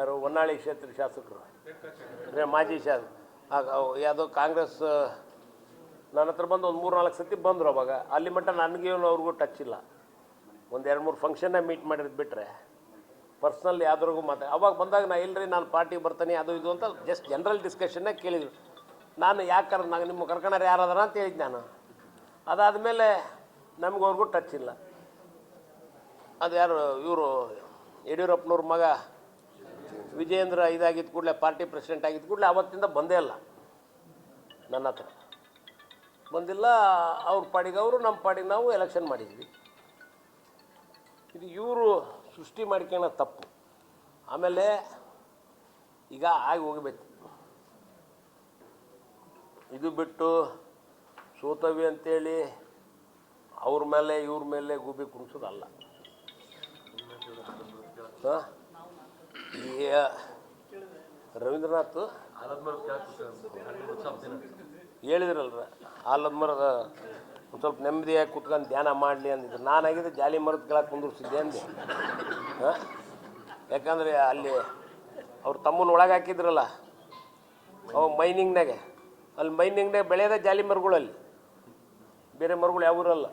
ಯಾರು? ಹೊನ್ನಾಳಿ ಕ್ಷೇತ್ರ ಶಾಸಕರು. ಅಂದರೆ ಮಾಜಿ ಶಾಸಕ ಯಾವುದೋ ಕಾಂಗ್ರೆಸ್ ನನ್ನ ಹತ್ರ ಬಂದು ಒಂದು ಮೂರು ನಾಲ್ಕು ಸತಿ ಬಂದರು ಅವಾಗ. ಅಲ್ಲಿ ಮಟ್ಟ ನನಗೇನು ಅವ್ರಿಗೂ ಟಚ್ ಇಲ್ಲ. ಒಂದು ಎರಡು ಮೂರು ಫಂಕ್ಷನ್ನ ಮೀಟ್ ಮಾಡಿರೋದು ಬಿಟ್ಟರೆ ಪರ್ಸ್ನಲ್ ಯಾವ್ದ್ರಿಗೂ ಮಾತಾ ಅವಾಗ ಬಂದಾಗ ನಾ ಇಲ್ಲರಿ ನಾನು ಪಾರ್ಟಿಗೆ ಬರ್ತೀನಿ, ಅದು ಇದು ಅಂತ ಜಸ್ಟ್ ಜನರಲ್ ಡಿಸ್ಕಷನ್ನೇ ಕೇಳಿದ್ರು. ನಾನು ಯಾಕೆ ನಾನು ನಿಮ್ಮ ಕರ್ಕೊಂಡ್ರೆ ಯಾರದಾರ ಅಂತ ಹೇಳಿದ್ದೆ ನಾನು. ಅದಾದಮೇಲೆ ನಮ್ಗೆ ಅವ್ರಿಗೂ ಟಚ್ ಇಲ್ಲ. ಅದು ಯಾರು ಇವರು ಯಡಿಯೂರಪ್ಪನವ್ರ ಮಗ ವಿಜಯೇಂದ್ರ ಇದಾಗಿದ್ದ ಕೂಡಲೇ ಪಾರ್ಟಿ ಪ್ರೆಸಿಡೆಂಟ್ ಆಗಿದ್ದ ಕೂಡಲೇ ಅವತ್ತಿಂದ ಬಂದೇ ಇಲ್ಲ. ನನ್ನ ಹತ್ರ. ಬಂದಿಲ್ಲ, ಅವ್ರ ಪಾಡಿಗೆ ಅವರು ನಮ್ಮ ಪಾಡಿಗೆ ನಾವು ಎಲೆಕ್ಷನ್ ಮಾಡಿದ್ವಿ. ಇದು ಇವರು ಸೃಷ್ಟಿ ಮಾಡ್ಕೊಳ್ಳೋ ತಪ್ಪು. ಆಮೇಲೆ ಈಗ ಆಗಿ ಹೋಗಬೇಕು. ಇದು ಬಿಟ್ಟು ಸೋತವಿ ಅಂತೇಳಿ ಅವ್ರ ಮೇಲೆ, ಇವ್ರ ಮೇಲೆ ಗೂಬಿ ಕುಣಿಸೋದಲ್ಲ. ಹಾಂ? ರವೀಂದ್ರನಾಥ್? ಹೇಳಿದ್ರಲ್ರ. ಆಲದ ಮರದ ಒಂದು ಸ್ವಲ್ಪ ನೆಮ್ಮದಿಯಾಗಿ ಕುತ್ಕೊಂಡು ಧ್ಯಾನ ಮಾಡಲಿ ಅಂದಿದ್ರು. ನಾನಾಗಿದ್ದೆ ಜಾಲಿ ಮರದ ಕೆಳಗೆ ಕುಂದಿರ್ಸಿದ್ದೆ ಅಂದೆ. ಹಾಂ? ಯಾಕಂದರೆ ಅಲ್ಲಿ ಅವ್ರ ತಮ್ಮನ ಒಳಗೆ ಹಾಕಿದ್ರಲ್ಲ, ಅವ ಮೈನಿಂಗ್ನಾಗೆ ಅಲ್ಲಿ ಮೈನಿಂಗ್ನಾಗ ಬೆಳೆಯೋದೇ ಜಾಲಿ ಮರಗಳಲ್ಲಿ ಬೇರೆ ಮರಗಳು ಯಾವ ಊರಲ್ಲ